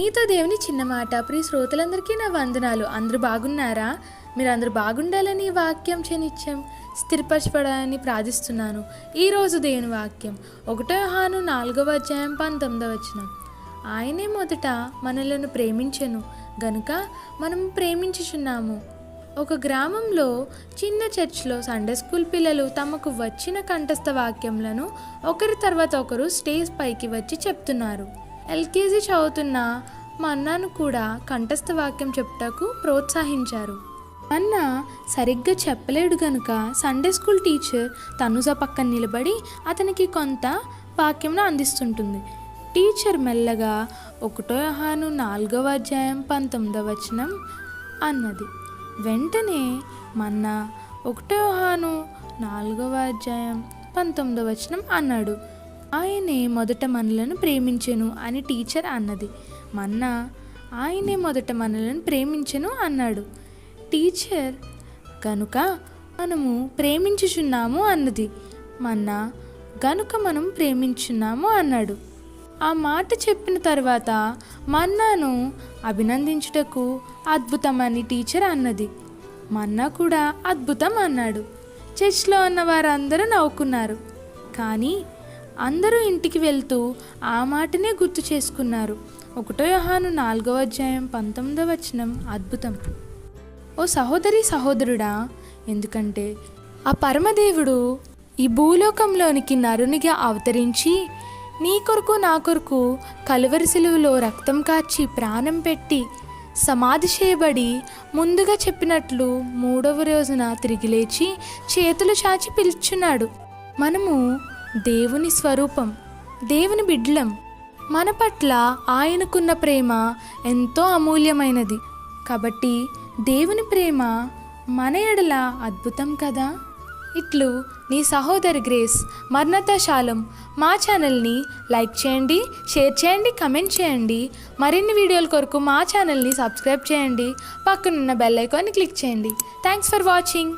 నీతో దేవుని చిన్న మాట. ప్రియ శ్రోతలందరికీ నా వందనాలు. అందరూ బాగున్నారా? మీరు అందరూ బాగుండాలని వాక్యం చనిత్యం స్థిరపరచబడాలని ప్రార్థిస్తున్నాను. ఈరోజు దేవుని వాక్యం. ఒకటో హాను నాలుగవ అధ్యాయం పంతొమ్మిదవ వచనం. ఆయనే మొదట మనలను ప్రేమించెను. గనుక మనం ప్రేమించుచున్నాము. ఒక గ్రామంలో చిన్న చర్చ్లో సండే స్కూల్ పిల్లలు తమకు వచ్చిన కంఠస్థ వాక్యములను ఒకరి తర్వాత ఒకరు స్టేజ్ పైకి వచ్చి చెప్తున్నారు. ఎల్కేజీ చదువుతున్న మా అన్నను కూడా కంఠస్థ వాక్యం చెప్టకు ప్రోత్సహించారు. అన్న సరిగ్గా చెప్పలేడు గనుక సండే స్కూల్ టీచర్ తనుజ పక్కన నిలబడి అతనికి కొంత వాక్యంను అందిస్తుంటుంది. టీచర్ మెల్లగా ఒకటో హాను నాలుగవ అధ్యాయం పంతొమ్మిదవ వచనం అన్నది. వెంటనే మన్న ఒకటో హాను నాలుగవ అధ్యాయం పంతొమ్మిదవ వచనం అన్నాడు. ఆయనే మొదట మనలను ప్రేమించెను అని టీచర్ అన్నది. మన్నా ఆయనే మొదట మనలను ప్రేమించెను అన్నాడు. టీచర్ కనుక మనము ప్రేమించుచున్నాము అన్నది. మన్నా గనుక మనం ప్రేమించున్నాము అన్నాడు. ఆ మాట చెప్పిన తర్వాత మన్నాను అభినందించుటకు అద్భుతమని టీచర్ అన్నది. మన్నా కూడా అద్భుతం అన్నాడు. చర్చ్లో ఉన్న వారందరూ నవ్వుకున్నారు. కానీ అందరూ ఇంటికి వెళ్తూ ఆ మాటనే గుర్తు చేసుకున్నారు. ఒకటో యోహాను నాలుగవ అధ్యాయం పంతొమ్మిదవ వచనం అద్భుతం. ఓ సహోదరి సహోదరుడా ఎందుకంటే ఆ పరమదేవుడు ఈ భూలోకంలోనికి నరునిగా అవతరించి నీ కొరకు నా కొరకు కలువరి సిలువలో రక్తం కార్చి ప్రాణం పెట్టి సమాధి చేయబడి ముందుగా చెప్పినట్లు మూడవ రోజున తిరిగి లేచి చేతులు చాచి పిలుచున్నాడు. మనము దేవుని స్వరూపం దేవుని బిడ్లం. మన పట్ల ఆయనకున్న ప్రేమ ఎంతో అమూల్యమైనది. కాబట్టి దేవుని ప్రేమ మన ఎడల అద్భుతం కదా? ఇట్లు నీ సహోదరి గ్రేస్ మర్ణత శాలం. మా ఛానల్ని లైక్ చేయండి షేర్ చేయండి కమెంట్ చేయండి. మరిన్ని వీడియోల కొరకు మా ఛానల్ని సబ్స్క్రైబ్ చేయండి. పక్కనున్న బెల్ ఐకాన్ని క్లిక్ చేయండి. Thanks for watching.